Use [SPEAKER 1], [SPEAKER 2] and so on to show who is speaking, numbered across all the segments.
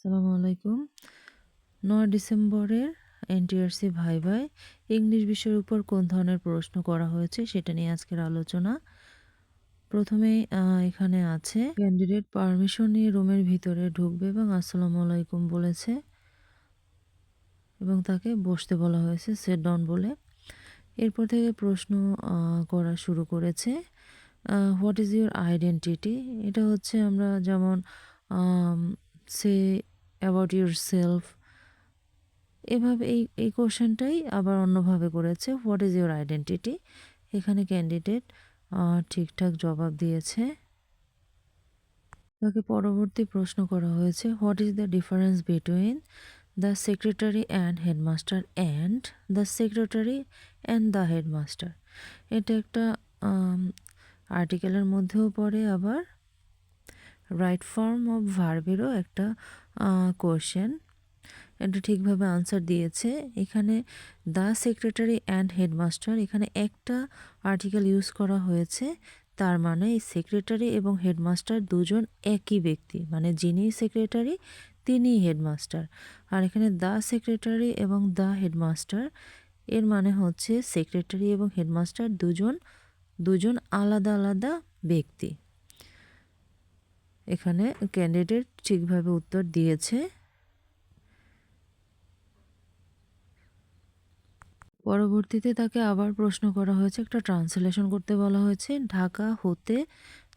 [SPEAKER 1] আসসালামু আলাইকুম। নয় ডিসেম্বরের এনটিআরসি ভাই ভাই ইংলিশ বিষয়ের উপর কোন ধরনের প্রশ্ন করা হয়েছে সেটা নিয়ে আজকের আলোচনা। প্রথমেই আহ, এখানে আছে ক্যান্ডিডেট পারমিশন নিয়ে রুমের ভিতরে ঢুকবে এবং আসসালামু আলাইকুম বলেছে এবং তাকে বসতে বলা হয়েছে সেট ডাউন বলে। এরপর থেকে প্রশ্ন করা শুরু করেছে হোয়াট ইজ ইউর আইডেন্টিটি এটা হচ্ছে আমরা যেমন সে অ্যাবাউট ইউর সেলফ এভাবে এই এই কোশ্চেনটাই আবার অন্যভাবে করেছে হোয়াট ইজ ইউর আইডেন্টিটি এখানে ক্যান্ডিডেট ঠিকঠাক জবাব দিয়েছে। তাকে পরবর্তী প্রশ্ন করা হয়েছে what is the difference between the secretary and headmaster and the secretary and the headmaster এটা একটা আর্টিকেলের মধ্যেও পড়ে আবার। রাইট ফর্ম অফ ভার্বেরও একটা কোয়েশ্চেন এটা ঠিকভাবে আনসার দিয়েছে। এখানে দ্য সেক্রেটারি অ্যান্ড হেডমাস্টার এখানে একটা আর্টিকেল ইউজ করা হয়েছে। তার মানে এই সেক্রেটারি এবং হেডমাস্টার দুজন একই ব্যক্তি। মানে যিনি সেক্রেটারি তিনিই হেডমাস্টার আর এখানে দ্য সেক্রেটারি এবং দ্য হেডমাস্টার এর মানে হচ্ছে সেক্রেটারি এবং হেডমাস্টার দুজন দুজন আলাদা আলাদা ব্যক্তি। এখানে ক্যান্ডিডেট ঠিকভাবে উত্তর দিয়েছে। পরবর্তীতে তাকে আবার প্রশ্ন করা হয়েছে, একটা ট্রান্সলেশন করতে বলা হয়েছে, ঢাকা হতে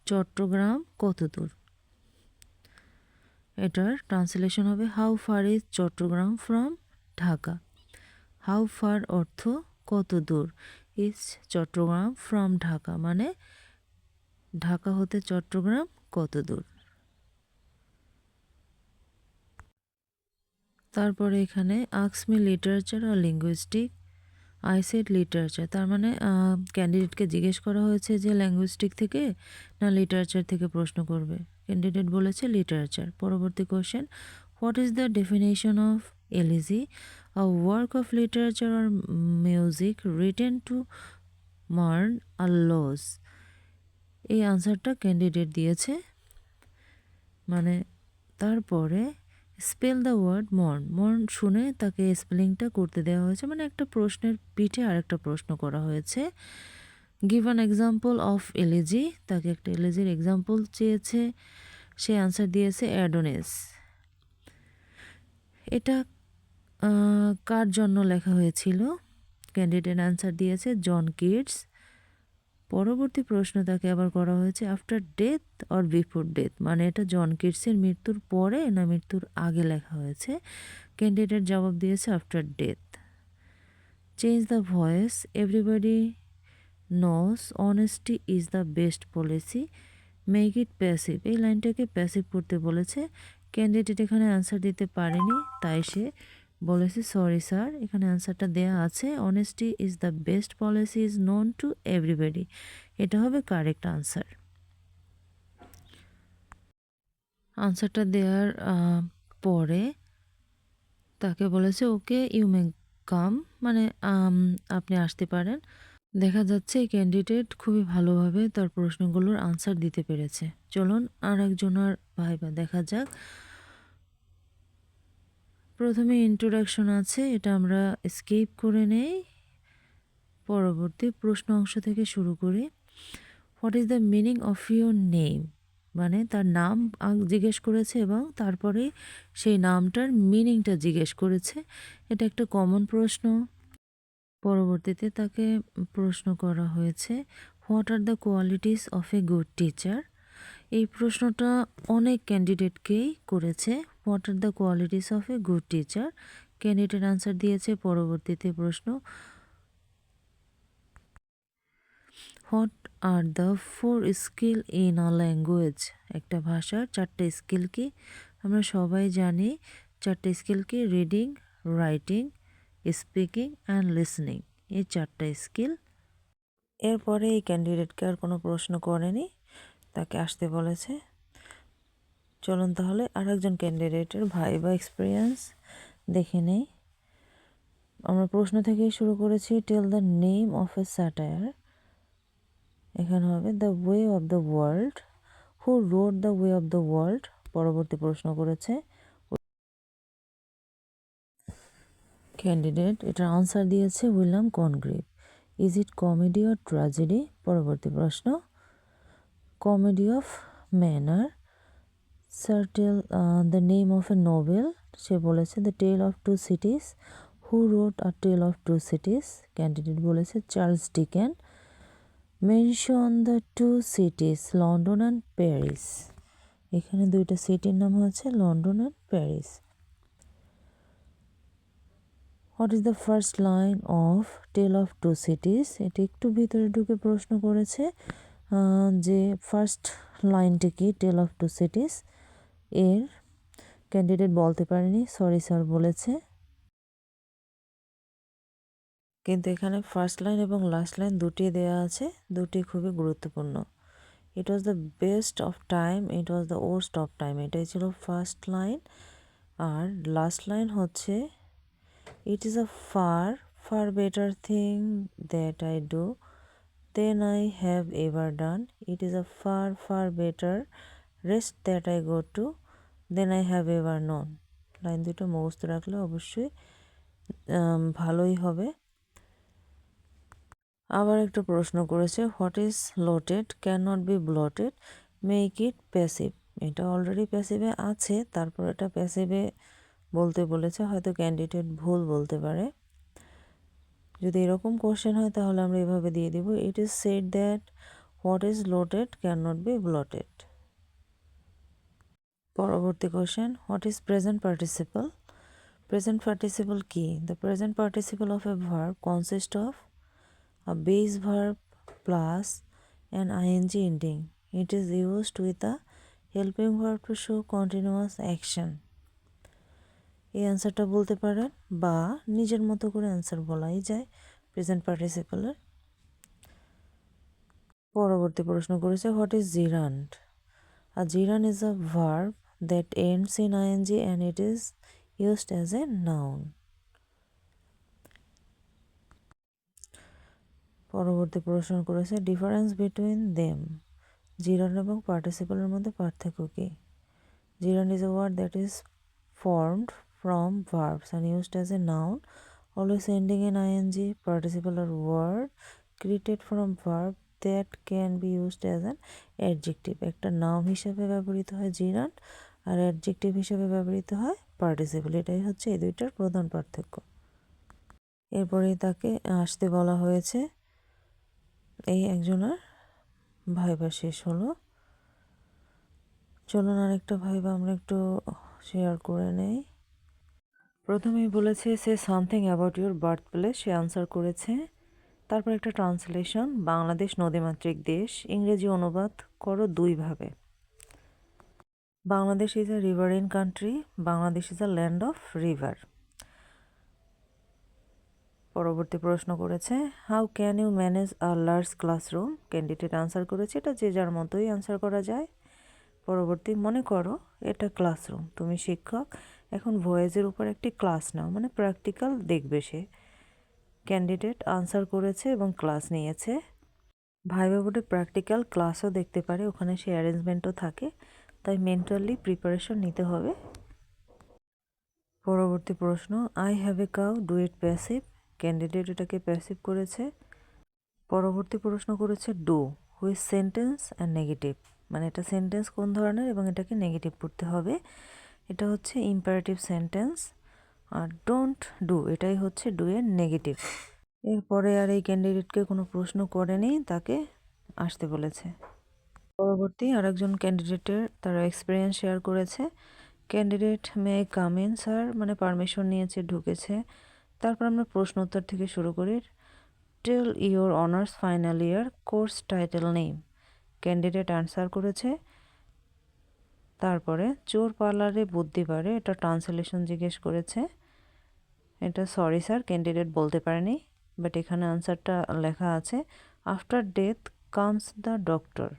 [SPEAKER 1] চট্টগ্রাম কত দূর এটার ট্রান্সলেশন হবে how far is Chittagong from Dhaka? How far অর্থ কত দূর ইজ চট্টগ্রাম ফ্রম ঢাকা? মানে ঢাকা হতে চট্টগ্রাম কত দূর তারপরে এখানে আক্সমি লিটারেচার আর লিঙ্গুইস্টিক আইসেড লিটারেচার তার মানে ক্যান্ডিডেটকে জিজ্ঞেস করা হয়েছে যে ল্যাঙ্গুইস্টিক থেকে না লিটারেচার থেকে প্রশ্ন করবে। ক্যান্ডিডেট বলেছে লিটারেচার পরবর্তী question what is the definition of elegy a work of literature or music written to mourn or loss এই আনসারটা ক্যান্ডিডেট দিয়েছে। মানে তারপরে spell the word mourn mourn শুনে তাকে স্পেলিংটা করতে দেওয়া হয়েছে। মানে একটা প্রশ্নের পিঠে আরেকটা প্রশ্ন করা হয়েছে। Give an example of elegy তাকে একটা এলিজির এক্সাম্পল চেয়েছে। সে আনসার দিয়েছে অ্যাডোনেস এটা কার জন্য লেখা হয়েছিল? ক্যান্ডিডেট আনসার দিয়েছে জন কিডস পরবর্তী প্রশ্ন তাকে আবার করা হয়েছে after death or before death মানে এটা জন কিটসের মৃত্যুর পরে না মৃত্যুর আগে লেখা হয়েছে। ক্যান্ডিডেট জবাব দিয়েছে after death change the voice everybody knows honesty is the best policy make it passive এই লাইনটাকে প্যাসিভ করতে বলেছে। ক্যান্ডিডেট এখানে অ্যান্সার দিতে পারেনি, তাই সে বলেছে, সরি স্যার, এখানে অ্যান্সারটা দেয়া আছে। Honesty is the best policy is known to everybody এটা হবে কারেক্ট আনসার আনসারটা দেওয়ার পরে তাকে বলেছে, ওকে ইউ মে কাম মানে আপনি আসতে পারেন। দেখা যাচ্ছে এই ক্যান্ডিডেট খুবই ভালোভাবে তার প্রশ্নগুলোর আনসার দিতে পেরেছে। চলুন আর একজনের ভাইবা দেখা যাক। প্রথমে ইন্ট্রোডাকশন আছে, এটা আমরা স্কিপ করে নেই। পরবর্তী প্রশ্ন অংশ থেকে শুরু করি। What is the meaning of your name মানে তার নাম জিজ্ঞেস করেছে এবং তারপরে সেই নামটার মিনিংটা জিজ্ঞেস করেছে। এটা একটা কমন প্রশ্ন। পরবর্তীতে তাকে প্রশ্ন করা হয়েছে what are the qualities of a good teacher এই প্রশ্নটা অনেক ক্যান্ডিডেটকেই করেছে। What are the qualities of a good teacher candidate answer দিয়েছে পরবর্তীতে প্রশ্ন। What are the four skill in a language একটা ভাষার চারটে স্কিল কি? আমরা সবাই জানি চারটে স্কিল কি reading writing speaking and listening এই চারটা স্কিল এরপরে এই ক্যান্ডিডেটকে আর কোনো প্রশ্ন করেনি। তাকে আসতে বলেছে। চলুন তাহলে আর একজন ক্যান্ডিডেটের ভাই বা এক্সপিরিয়েন্স দেখে নেই। আমরা প্রশ্ন থেকেই শুরু করেছি tell the name of a satire এখানে হবে the way of the world who wrote the way of the world পরবর্তী প্রশ্ন করেছে। ক্যান্ডিডেট এটার আনসার দিয়েছে William Congreve. Is it comedy or tragedy পরবর্তী প্রশ্ন। Comedy of manner sir tell the name of a novel সে বলেছে the tale of two cities who wrote a tale of two cities candidate বলেছে Charles Dicken mention the two cities London and Paris এখানে দুইটা সিটির নাম হচ্ছে London and Paris what is the first line of tale of two cities এটি একটু ভিতরে ঢুকে প্রশ্ন করেছে যে ফার্স্ট লাইনটি কি টেল অফ টু সিটিস এর ক্যান্ডিডেট বলতে পারেনি সরি স্যার বলেছে। কিন্তু এখানে ফার্স্ট লাইন এবং লাস্ট লাইন দুটি দেয়া আছে, দুটি খুবই গুরুত্বপূর্ণ। It was the best of time it was the worst of time এটাই ছিল ফার্স্ট লাইন আর লাস্ট লাইন হচ্ছে it is a far far better thing that I do than I have ever done it is a far far better rest that I go to than I have ever known line দুটো মুখস্থ রাখলে অবশ্যই ভালোই হবে। আবার একটা প্রশ্ন করেছে what is allotted can not be blotted make it passive এটা অলরেডি প্যাসিভে আছে, তারপর এটা প্যাসিভে বলতে বলেছে, হয়তো ক্যান্ডিডেট ভুল বলতে পারে। যদি এরকম কোশ্চেন হয়, তাহলে আমরা এভাবে দিয়ে দিব it is said that what is allotted can not be blotted পরবর্তী question what is present participle present participle কি the present participle of a verb consist of a base verb plus an ing ending. It is used with a helping verb to show continuous action. এই অ্যান্সারটা বলতে পারেন বা নিজের মতো করে answer বলাই যায় প্রেজেন্ট পার্টিসিপলের পরবর্তী প্রশ্ন করেছে what is gerund R gerund is a verb that ends in ING and it is used as a noun পরবর্তী প্রশ্ন করেছে ডিফারেন্স বিটুইন দেম জিরান এবং পার্টিসিপলের মধ্যে পার্থক্য কী? Gerund is a word that is formed from verbs and used as a noun always ending in ING participle R word created from verb that can be used as an adjective একটা noun হিসেবে ব্যবহৃত হয় জিরান আর adjective হিসেবে ব্যবহৃত হয় participle এটাই হচ্ছে এই দুইটার প্রধান পার্থক্য। এরপরেই তাকে আসতে বলা হয়েছে। এই একজনের ভাইবা শেষ হলো। চলুন আরেকটা ভাইবা আমরা একটু শেয়ার করে নেই। প্রথমেই বলেছে, সে something about your birth place say answer করেছে। তারপর একটা ট্রান্সলেশন বাংলাদেশ নদীমাতৃক দেশ, ইংরেজি অনুবাদ করো দুইভাবে Bangladesh is a river in country Bangladesh is a land of river পরবর্তী প্রশ্ন করেছে how can you manage a large classroom candidate answer করেছে, এটা যে যার মতোই আনসার করা যায়। পরবর্তী মনে করো, এটা ক্লাসরুম তুমি শিক্ষক এখন ভয়েজের উপর একটি ক্লাস নাও মানে প্র্যাকটিক্যাল দেখবে সে। ক্যান্ডিডেট আনসার করেছে এবং ক্লাস নিয়েছে। ভাই বোর্ডে প্র্যাকটিক্যাল ক্লাসও দেখতে পারে, ওখানে সে অ্যারেঞ্জমেন্টও থাকে, তাই মেন্টালি প্রিপারেশন নিতে হবে। পরবর্তী প্রশ্ন I have a cow do it passive candidate এটাকে প্যাসিভ করেছে। পরবর্তী প্রশ্ন করেছে do which sentence and negative মানে এটা সেন্টেন্স কোন ধরনের এবং এটাকে নেগেটিভ করতে হবে। এটা হচ্ছে ইম্পারেটিভ সেন্টেন্স আর ডোন্ট ডু এটাই হচ্ছে ডু এর নেগেটিভ এরপরে আর এই ক্যান্ডিডেটকে কোনো প্রশ্ন করেনি, তাকে আসতে বলেছে। পরবর্তী আরেকজন ক্যান্ডিডেটের তারা এক্সপিরিয়েন্স শেয়ার করেছে। Candidate may come in sir মানে পারমিশন নিয়েছে, ঢুকেছে। তারপর আমরা প্রশ্ন উত্তর থেকে শুরু করি। Tell your honours final year course title name candidate answer করেছে। তারপরে চোর পার্লারে বুদ্ধি এটা ট্রান্সলেশন জিজ্ঞেস করেছে। এটা সরি স্যার ক্যান্ডিডেট বলতে পারেনি বাট এখানে আনসারটা লেখা আছে after death comes the doctor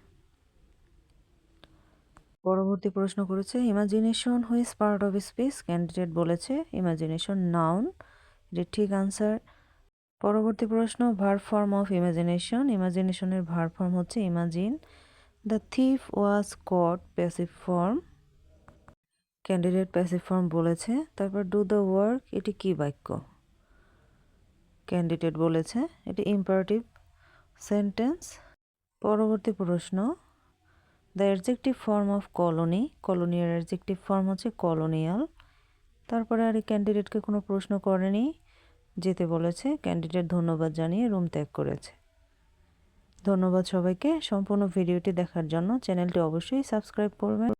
[SPEAKER 1] পরবর্তী প্রশ্ন করেছে imagination which part of speech candidate বলেছে ইমাজিনেশন নাউন এটি ঠিক আনসার পরবর্তী প্রশ্ন verb form of imagination ইমাজিনেশনের verb form হচ্ছে imagine the thief was caught passive form candidate passive form বলেছে। তারপর ডু দ্য ওয়ার্ক এটি কি বাক্য? ক্যান্ডিডেট বলেছে। এটি ইম্পারেটিভ সেন্টেন্স পরবর্তী প্রশ্ন। The adjective form of colony colonial adjective form হচ্ছে কলোনিয়াল তারপরে আর এই ক্যান্ডিডেটকে কোনো প্রশ্ন করেনি। যেতে বলেছে। ক্যান্ডিডেট ধন্যবাদ জানিয়ে রুম ত্যাগ করেছে। ধন্যবাদ সবাইকে। সম্পূর্ণ ভিডিওটি দেখার জন্য চ্যানেলটি অবশ্যই সাবস্ক্রাইব করবেন।